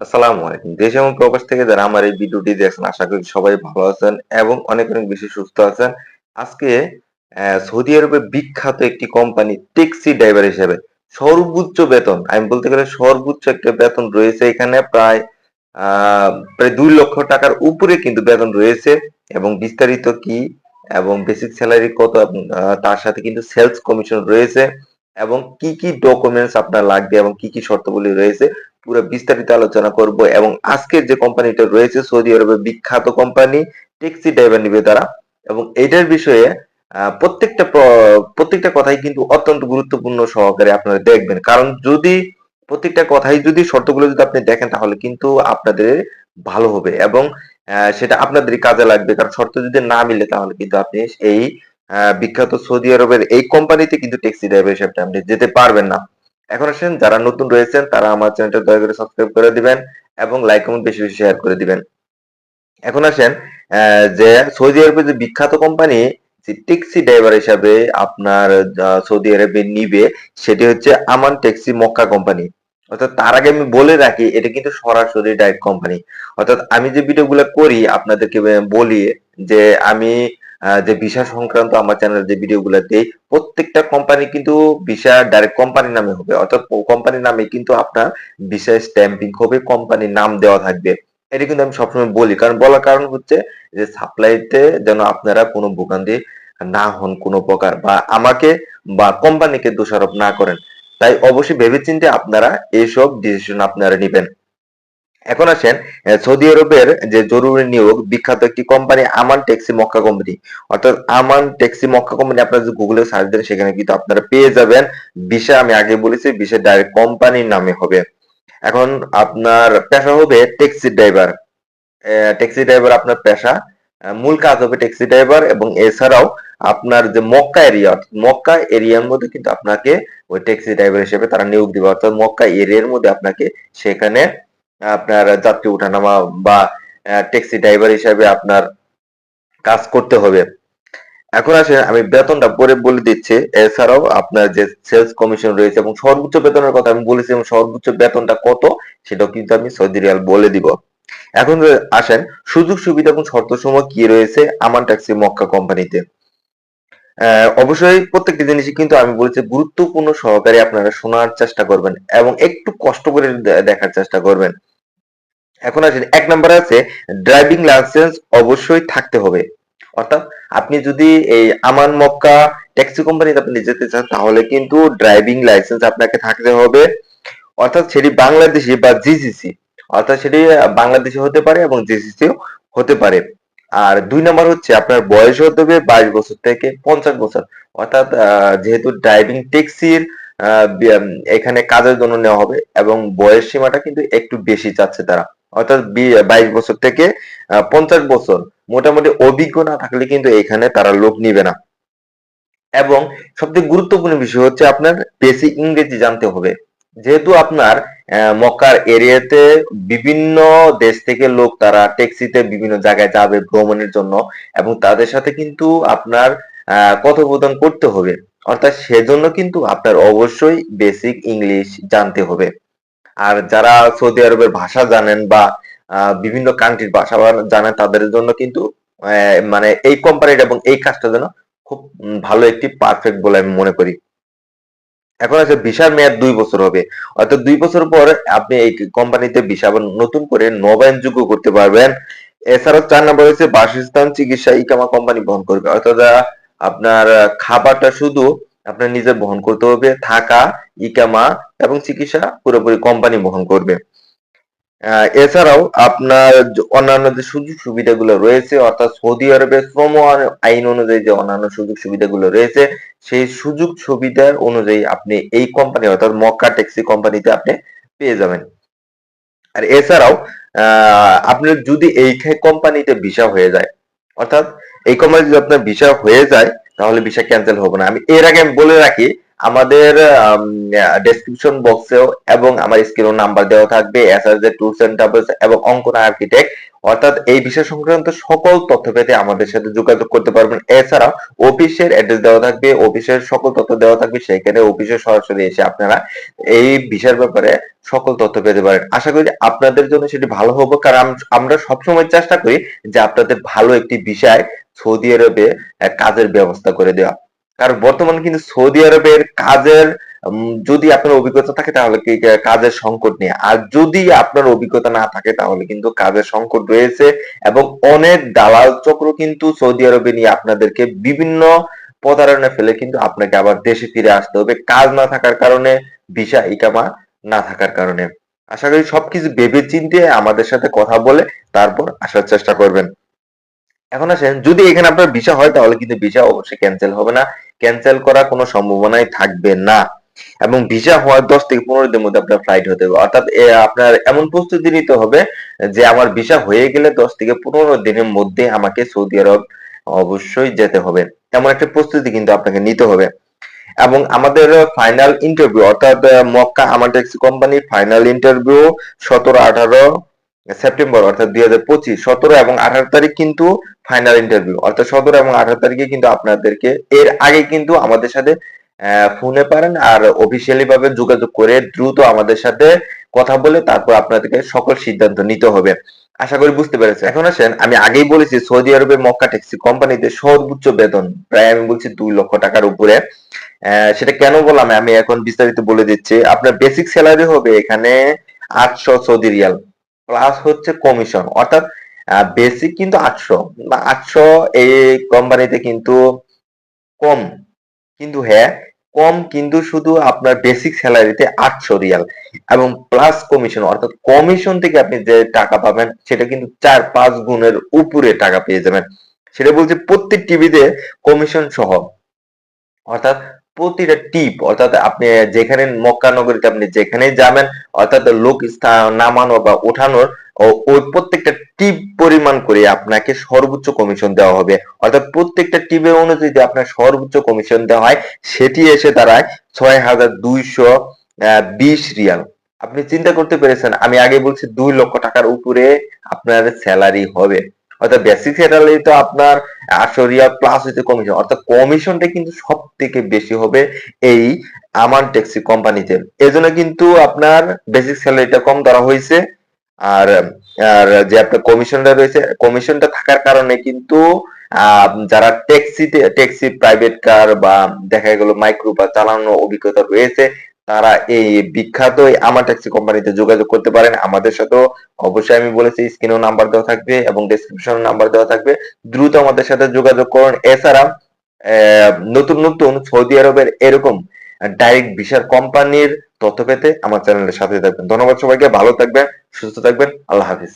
আসসালামু আলাইকুম। দেশ এবং প্রবাস থেকে যারা আমার এই ভিডিওটি দেখছেন, আশা করি সবাই ভালো আছেন এবং অনেক অনেক বেশি সুস্থ আছেন। আজকে সৌদি আরবে বিখ্যাত একটি কোম্পানি ট্যাক্সি ড্রাইভার হিসেবে সর্বোচ্চ বেতন, আমি বলতে গেলে সর্বোচ্চ একটা বেতন রয়েছে এখানে প্রায় প্রায় দুই লক্ষ টাকার উপরে কিন্তু বেতন রয়েছে এবং বিস্তারিত কি এবং বেসিক স্যালারি কত তার সাথে কিন্তু সেলস কমিশন রয়েছে। এবং কি কি ডকুমেন্টস আপনার লাগবে এবং কি কি শর্তগুলি রয়েছে, পুরো বিস্তারিত আলোচনা করব এবং আজকের যে কোম্পানিটা রয়েছে, সৌদি আরবের বিখ্যাত কোম্পানি ট্যাক্সি ড্রাইভার নিবে তারা। এবং এটার বিষয়ে প্রত্যেকটা প্রত্যেকটা কথাই কিন্তু অত্যন্ত গুরুত্বপূর্ণ সহকারে আপনারা দেখবেন। কারণ যদি, প্রত্যেকটা কথাই যদি, শর্তগুলো যদি আপনি দেখেন, তাহলে কিন্তু আপনাদের ভালো হবে এবং সেটা আপনাদেরই কাজে লাগবে। কারণ শর্ত যদি না মিলে, তাহলে কিন্তু আপনি এই বিখ্যাত সৌদি আরবের এই কোম্পানিতে কিন্তু ট্যাক্সি ড্রাইভার হিসেবে আপনি যেতে পারবেন না। এখন আসেন, যারা নতুন রয়েছেন, তারা আমার চ্যানেলটা দয়া করে সাবস্ক্রাইব করে দিবেন এবং লাইক কমেন্ট বেশি বেশি শেয়ার করে দিবেন। এখন আসেন যে সৌদি আরবের যে বিখ্যাত কোম্পানি ট্যাক্সি ড্রাইভার হিসাবে আপনার সৌদি আরবে নিবে, সেটি হচ্ছে আমান ট্যাক্সি মক্কা কোম্পানি। অর্থাৎ তার আগে আমি বলে রাখি, এটা কিন্তু সরাসরি ডাইরেক্ট কোম্পানি। অর্থাৎ আমি যে ভিডিওগুলো করি, আপনাদেরকে বলি যে আমি যে ভিসা সংক্রান্ত আমার চ্যানেলে যে ভিডিওগুলো দেই প্রত্যেকটা কোম্পানি কিন্তু ভিসা ডাইরেক্ট কোম্পানির নামে হবে। অর্থাৎ কোম্পানির নামে কিন্তু আপনার ভিসা স্ট্যাম্পিং হবে কোম্পানির নাম দেওয়া থাকবে। এটা কিন্তু আমি সবসময় বলি। কারণ বলার কারণ হচ্ছে যে সাপ্লাইতে যেন আপনারা কোনো ভোগান্তি না হন কোনো প্রকার বা আমাকে বা কোম্পানিকে দোষারোপ না করেন। তাই অবশ্যই ভেবেচিন্তে আপনারা এইসব ডিসিশন আপনারা নেবেন। এখন আসেন সৌদি আরবের যে জরুরি নিয়োগ, বিখ্যাত একটি company Aman taxi Mecca company অর্থাৎ আমান ট্যাক্সি মক্কা কোম্পানি আপনারা যদি গুগলে সার্চ দেন, সেখানে কিন্তু আপনারা পেয়ে যাবেন ভিসা, আমি আগে বলেছি, ভিসা ডাইরেক্ট কোম্পানির নামে হবে। এখন আপনার পেশা হবে ট্যাক্সি ড্রাইভার ট্যাক্সি ড্রাইভার আপনার পেশা। মূল কাজ হবে ট্যাক্সি ড্রাইভার এবং এছাড়াও আপনার যে মক্কা এরিয়া মক্কা এরিয়ার মধ্যে কিন্তু আপনাকে ওই ট্যাক্সি ড্রাইভার হিসেবে তারা নিয়োগ দিবে। অর্থাৎ মক্কা এরিয়ার মধ্যে আপনাকে সেখানে আপনার যাত্রী ওঠানামা বা ট্যাক্সি ড্রাইভার হিসাবে আপনার কাজ করতে হবে। এখন আসেন আমি বেতনটা পরে বলে দিচ্ছি। এছাড়াও আপনার যে সেলস কমিশন রয়েছে এবং সর্বোচ্চ বেতনের কথা আমি বলেছি এবং সর্বোচ্চ বেতনটা কত, সেটাও কিন্তু আমি সৌদি রিয়াল বলে দিব। এখন আসেন, সুযোগ, সুবিধা এবং শর্ত সমূহ কি রয়েছে আমার ট্যাক্সি মক্কা কোম্পানিতে? অবশ্যই প্রত্যেকটি জিনিসই কিন্তু আমি বলেছি গুরুত্বপূর্ণ সহকারে আপনারা শোনার চেষ্টা করবেন এবং একটু কষ্ট করে দেখার চেষ্টা করবেন। এখন আসেন, এক নম্বরে আছে ড্রাইভিং লাইসেন্স অবশ্যই থাকতে হবে। অর্থাৎ আপনি যদি এই আমান মক্কা ট্যাক্সি কোম্পানিতে আপনি যেতে চান, তাহলে কিন্তু ড্রাইভিং লাইসেন্স আপনাকে থাকতে হবে। অর্থাৎ সেটি বাংলাদেশি বা জিসিসি অর্থাৎ সেটি বাংলাদেশি হতে পারে এবং জিসিসিও হতে পারে। আর দুই নম্বর হচ্ছে, আপনার বয়স হতে হবে বাইশ বছর থেকে পঞ্চাশ বছর। অর্থাৎ যেহেতু ড্রাইভিং ট্যাক্সির এখানে কাজের জন্য নেওয়া হবে এবং বয়স সীমাটা কিন্তু একটু বেশি চাচ্ছে তারা। অর্থাৎ বাইশ বছর থেকে পঞ্চাশ বছর। মোটামুটি অভিজ্ঞ না থাকলে কিন্তু এখানে তারা লোক নিবে না। এবং সবচেয়ে গুরুত্বপূর্ণ বিষয় হচ্ছে আপনার বেসিক ইংরেজি জানতে হবে। যেহেতু আপনার মক্কার এরিয়াতে বিভিন্ন দেশ থেকে লোক তারা ট্যাক্সিতে বিভিন্ন জায়গায় যাবে ভ্রমণের জন্য এবং তাদের সাথে কিন্তু আপনার কথোপকথন করতে হবে। অর্থাৎ সেজন্য কিন্তু আপনার অবশ্যই বেসিক ইংলিশ জানতে হবে। আর যারা সৌদি আরবের ভাষা জানেন বা বিভিন্ন কান্ট্রির ভাষা জানেন, তাদের জন্য কিন্তু মানে এই কোম্পানিটা এবং এই কাজটা যেন খুব ভালো একটি পারফেক্ট বলে আমি মনে করি। এখন আছে ভিসার মেয়াদ দুই বছর হবে। অর্থাৎ দুই বছর পর আপনি এই কোম্পানিতে ভিসা নতুন করে নবায়নযোগ্য করতে পারবেন। এছাড়াও চার নম্বর হচ্ছে বাসস্থান, চিকিৎসা ইকামা কোম্পানি বহন করবে। অর্থাৎ আপনার খাবারটা শুধু আপনার নিজে বহন করতে হবে, থাকা, ইকামা এবং চিকিৎসা পুরোপুরি কোম্পানি বহন করবে। এছাড়াও আপনার অন্যান্য যে সুযোগ সুবিধাগুলো রয়েছে, অর্থাৎ সৌদি আরবের শ্রম আইন- অনুযায়ী যে অন্যান্য সুযোগ সুবিধাগুলো রয়েছে, সেই সুযোগ সুবিধার অনুযায়ী আপনি এই কোম্পানি অর্থাৎ মক্কা ট্যাক্সি কোম্পানিতে আপনি পেয়ে যাবেন। আর এছাড়াও আপনার যদি এই কোম্পানিতে ভিসা হয়ে যায়, অর্থাৎ এই কোম্পানি যদি আপনার ভিসা হয়ে যায় তাহলে ভিসা ক্যান্সেল হবে না। আমি এর আগে আমি বলে রাখি, আমাদের ডেসক্রিপশন বক্সেও এবং আমার স্ক্রিনও নাম্বার দেওয়া থাকবে এসআরজে ট্যুরস এন্ড ট্রাভেলস এবং অঙ্কন আর্কিটেক্ট অর্থাৎ এই বিষয় সংক্রান্ত সকল তথ্য পেতে আমাদের সাথে যোগাযোগ করতে পারবেন। এছাড়া অফিসের অ্যাড্রেস দেওয়া থাকবে, অফিসের সকল তথ্য দেওয়া থাকবে, সেখানে অফিসে সরাসরি এসে আপনারা এই বিষয়ের ব্যাপারে সকল তথ্য পেতে পারেন। আশা করি আপনাদের জন্য সেটি ভালো হবে, কারণ আমরা সবসময় চেষ্টা করি যে আপনাদের ভালো একটি বিষয় সৌদি আরবে কাজের ব্যবস্থা করে দেওয়া। কারণ বর্তমানে কিন্তু সৌদি আরবের কাজের যদি আপনার অভিজ্ঞতা থাকে তাহলে কাজের সংকট নেই আর যদি আপনার অভিজ্ঞতা না থাকে তাহলে কিন্তু কাজের সংকট রয়েছে এবং অনেক দালাল চক্র কিন্তু সৌদি আরবে নিয়ে আপনাদেরকে বিভিন্ন প্রতারণা ফেলে কিন্তু আপনাকে আবার দেশে ফিরে আসতে হবে। কাজ না থাকার কারণে, ভিসা, ইকামা না থাকার কারণে। আশা করি সবকিছু ভেবে চিন্তে আমাদের সাথে কথা বলে তারপর আসার চেষ্টা করবেন। এখন আসেন, যদি এখানে আপনার ভিসা হয়, তাহলে কিন্তু ভিসা অবশ্যই ক্যান্সেল হবে না। ক্যান্সেল করার কোনো সম্ভাবনাই থাকবে না। এবং ভিসা হওয়ার দশ থেকে পনেরো দিনের মধ্যে আপনার ফ্লাইট হতে হবে। অর্থাৎ আপনার এমন প্রস্তুতি নিতে হবে যে, আমার ভিসা হয়ে গেলে দশ থেকে পনেরো দিনের মধ্যে আমাকে সৌদি আরব অবশ্যই যেতে হবে। এমন একটা প্রস্তুতি কিন্তু আপনাকে নিতে হবে। এবং আমাদের ফাইনাল ইন্টারভিউ অর্থাৎ মক্কা আমার ট্যাক্সি কোম্পানির ফাইনাল ইন্টারভিউ সতেরো আঠারো সেপ্টেম্বর অর্থাৎ দুই হাজার পঁচিশ, সতেরো এবং আঠারো তারিখ কিন্তু ফাইনাল ইন্টারভিউ অর্থাৎ সতেরো এবং আঠারো তারিখে কিন্তু আপনাদেরকে, এর আগে কিন্তু আমাদের সাথে ফোনে পারেন আর অফিসিয়ালি ভাবে যোগাযোগ করে দ্রুত আমাদের সাথে কথা বলে তারপর আপনাদেরকে সকল সিদ্ধান্ত নিতে হবে। আশা করি বুঝতে পেরেছেন। এখন আসেন, আমি আগেই বলেছি, সৌদি আরবে মক্কা ট্যাক্সি কোম্পানিতে সর্বোচ্চ বেতন, প্রায় আমি বলছি দুই লক্ষ টাকার উপরে। সেটা কেন বললাম? আমি এখন বিস্তারিত বলে দিচ্ছি। আপনার বেসিক স্যালারি হবে এখানে আটশো সৌদি রিয়াল। প্লাস হচ্ছে কমিশন অর্থাৎ বেসিক কিন্তু আটশো আটশো এই কোম্পানিতে কিন্তু কম, কিন্তু হ্যাঁ কম কিন্তু শুধু আপনার বেসিক স্যালারিতে আটশো রিয়াল, এবং প্লাস কমিশন অর্থাৎ কমিশন থেকে আপনি যে টাকা পাবেন, সেটা কিন্তু চার পাঁচ গুণের উপরে টাকা পেয়ে যাবেন। সেটা বলছে প্রত্যেক টিভিতে কমিশন সহ, অর্থাৎ প্রতিটা টিপ, অর্থাৎ আপনি যেখানে মক্কা নগরীতে আপনি যেখানে যাবেন, অর্থাৎ লোক নামানো বা ওঠানোর ওই প্রত্যেকটা টিপ পরিমাণ করে আপনাকে সর্বোচ্চ কমিশন দেওয়া হবে। অর্থাৎ প্রত্যেকটা টিপের অনুযায়ী আপনার সর্বোচ্চ কমিশন দেওয়া হয়, সেটি এসে দাঁড়ায় ছয় হাজার দুইশো বিশ রিয়াল। আপনি চিন্তা করতে পেরেছেন, আমি আগে বলছি দুই লক্ষ টাকার উপরে আপনার স্যালারি হবে। অর্থাৎ বেসিক স্যালারি তো আপনার আটশো রিয়াল প্লাস হচ্ছে কমিশন অর্থাৎ কমিশনটা কিন্তু সব থেকে বেশি হবে এই আমান ট্যাক্সি কোম্পানিতে এজন্য কিন্তু আপনার বেসিক স্যালারিটা কম ধরা হয়েছে। আর আর যে আপনার কমিশনটা রয়েছে কমিশনটা থাকার কারণে কিন্তু যারা ট্যাক্সিতে ট্যাক্সি প্রাইভেট কার বা দেখা গেল মাইক্রো বা চালানো অভিজ্ঞতা রয়েছে তারা এই বিখ্যাত আমার ট্যাক্সি কোম্পানিতে যোগাযোগ করতে পারেন। আমাদের সাথেও অবশ্যই আমি বলেছি, স্ক্রিনেও নাম্বার দেওয়া থাকবে এবং ডেসক্রিপশনে নাম্বার দেওয়া থাকবে। দ্রুত আমাদের সাথে যোগাযোগ করুন। এছাড়া নতুন নতুন সৌদি আরবের এরকম ডাইরেক্ট ভিসার কোম্পানির তথ্য পেতে আমার চ্যানেলের সাথে থাকবেন। ধন্যবাদ সবাইকে। ভালো থাকবেন, সুস্থ থাকবেন। আল্লাহ হাফিজ।